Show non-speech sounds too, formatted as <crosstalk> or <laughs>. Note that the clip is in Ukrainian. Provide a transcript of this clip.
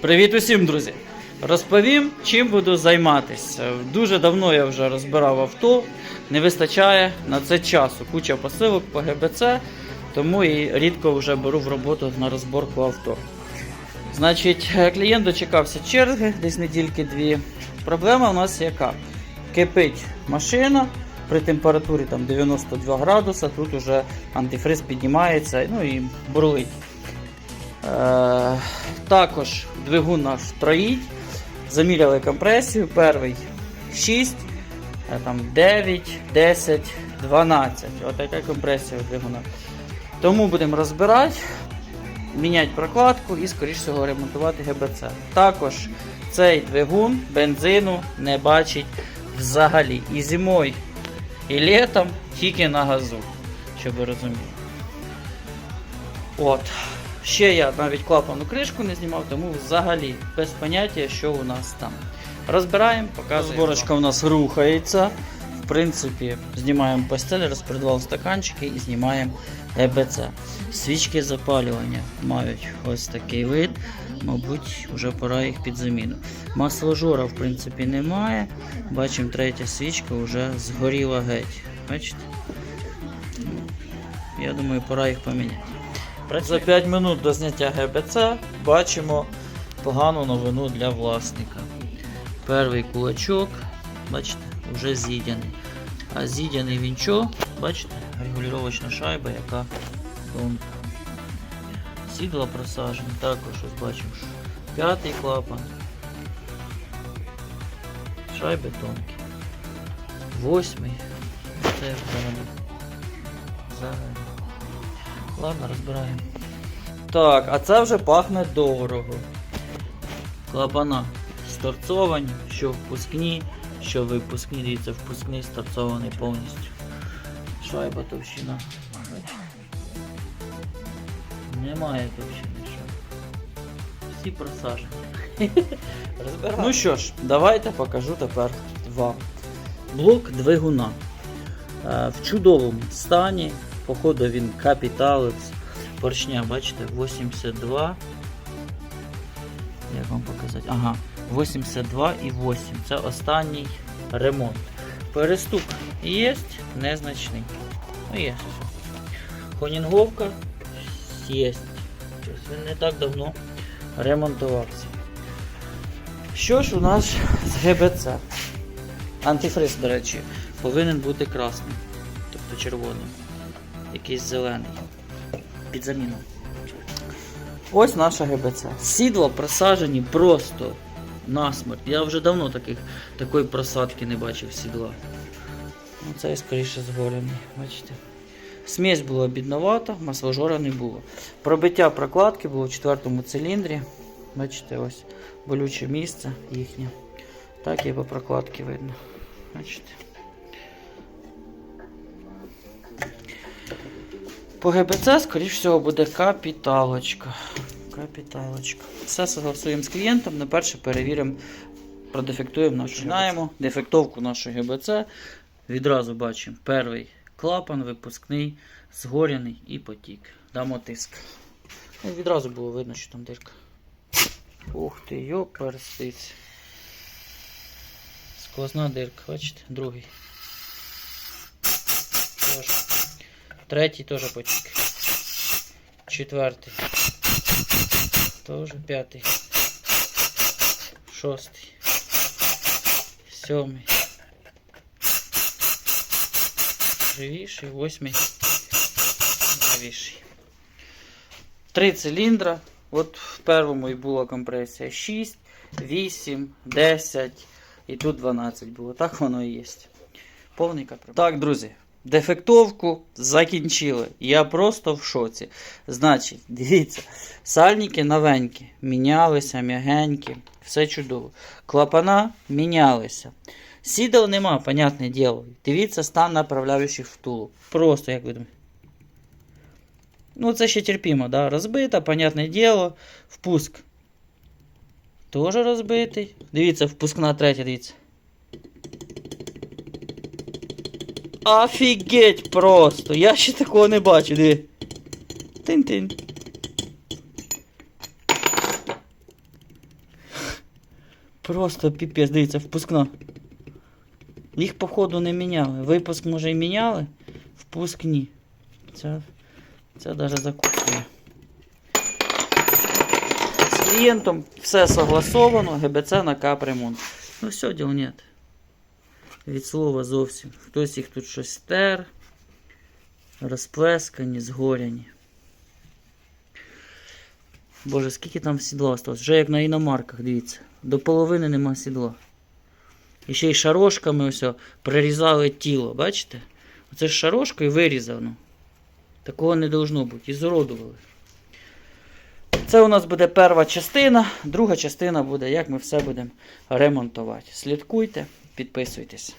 Привіт усім, друзі! Розповім, чим буду займатися. Дуже давно я вже розбирав авто, не вистачає на це часу. Куча посилок по ГБЦ, тому і рідко вже беру в роботу на розборку авто. Значить, е, клієнт дочекався черги, десь недільки дві. Проблема у нас яка? Кипить машина при температурі там 92 градуса, тут уже антифриз піднімається ну і бурлить. Е, також двигун наш троїть. Заміряли компресію. Перший 6, там 9, 10, 12. Отака компресія двигуна. Тому будемо розбирати, міняти прокладку і, скоріш всього, ремонтувати ГБЦ. Також цей двигун бензину не бачить взагалі. І зимою, і літом тільки на газу, щоб ви розуміли. От. Ще я навіть клапану кришку не знімав, тому взагалі без поняття, що у нас там. Розбираємо, показуємо. Зборочка у нас рухається. В принципі, знімаємо постель, розпредвал стаканчики і знімаємо ЕБЦ. Свічки запалювання мають ось такий вид. Мабуть, вже пора їх під заміну. Масложора, в принципі, немає. Бачимо, третя свічка вже згоріла геть. Бачите? Я думаю, пора їх поміняти. За 5 минут до зняття ГБЦ бачимо погану новину для власника. Перший кулачок, бачите, вже з'їдений. А з'їдений він що? Бачите, регулювачна шайба, яка тонка. Сідла просажені, також ось бачимо. П'ятий клапан. Шайби тонкі. Восьмий. Це взагалі. Взагалі. Ладно, розбираємо. Так, а це вже пахне дорого. Клапана сторцовані, що впускні, що випускні. Дивіться, впускний сторцований повністю. Шайба товщина. Немає товщини шайби. Всі просажені. <laughs> Ну що ж, давайте покажу тепер вам. Блок двигуна. Е, В чудовому стані. Походу він капіталець. Поршня, бачите, 82. Як вам показати? Ага, 82 і 8. Це останній ремонт. Перестук є, незначний. Ну, є. Хонінговка є. Він не так давно ремонтувався. Що ж у нас з ГБЦ? Антифриз, до речі, повинен бути красним, тобто червоним. Якийсь зелений. Під заміну. Ось наша ГБЦ. Сідла просажені просто насмерть. Я вже давно таких, такої просадки не бачив сідла. Ну, це скоріше згорений, бачите. Смесь була бідновата, масложора не було. Пробиття прокладки було в четвертому циліндрі. Бачите, ось болюче місце їхнє. Так і по прокладці видно. Бачите. По ГБЦ, скоріш всього, буде капіталочка. Капіталочка. Все согласуємо з клієнтом, на перше перевіримо, продефектуємо нашу Починаємо дефектовку нашої ГБЦ. Відразу бачимо перший клапан, випускний, згоряний і потік. Дамо тиск. Ну, відразу було видно, що там дирка. Ух ти, йоперстиць. Сквозна дирка, бачите, другий. Тож. Третій теж потік. Четвертий. Тоже п'ятий. Шостий. Сьомий. Живіший. Восьмий. Живіший. Три циліндра. От в першому і була компресія 6, 8, 10 і тут 12 було. Так воно і є. Повний капремонт. Так, друзі. Дефектовку закінчили. Я просто в шоці. Значить, дивіться, сальники новенькі, мінялися, м'ягенькі, все чудово. Клапана мінялися. Сідал нема, понятне діло. Дивіться стан направляючих втулок. Просто як ви думаєте. Ну, це ще терпімо, да? розбита, понятне діло. Впуск. Теж розбитий. Дивіться, впускна третя, дивіться. Офігеть просто! Я ще такого не бачу, диви. Тин-тин. Просто піпець, дивіться, впускна. Їх, походу, не міняли. Випуск, може, і міняли, впуск ні. Це, це навіть закусує. З клієнтом все согласовано, ГБЦ на капремонт. Ну все, діл нет. Від слова зовсім. Хтось їх тут щось стер, розплескані, згоряні. Боже, скільки там сідла осталось? Вже як на іномарках, дивіться. До половини нема сідла. І ще й шарошками ось прирізали тіло, бачите? Оце ж шарошкою вирізано. Такого не должно бути. І зуродували. Це у нас буде перша частина. Друга частина буде, як ми все будемо ремонтувати. Слідкуйте, підписуйтесь.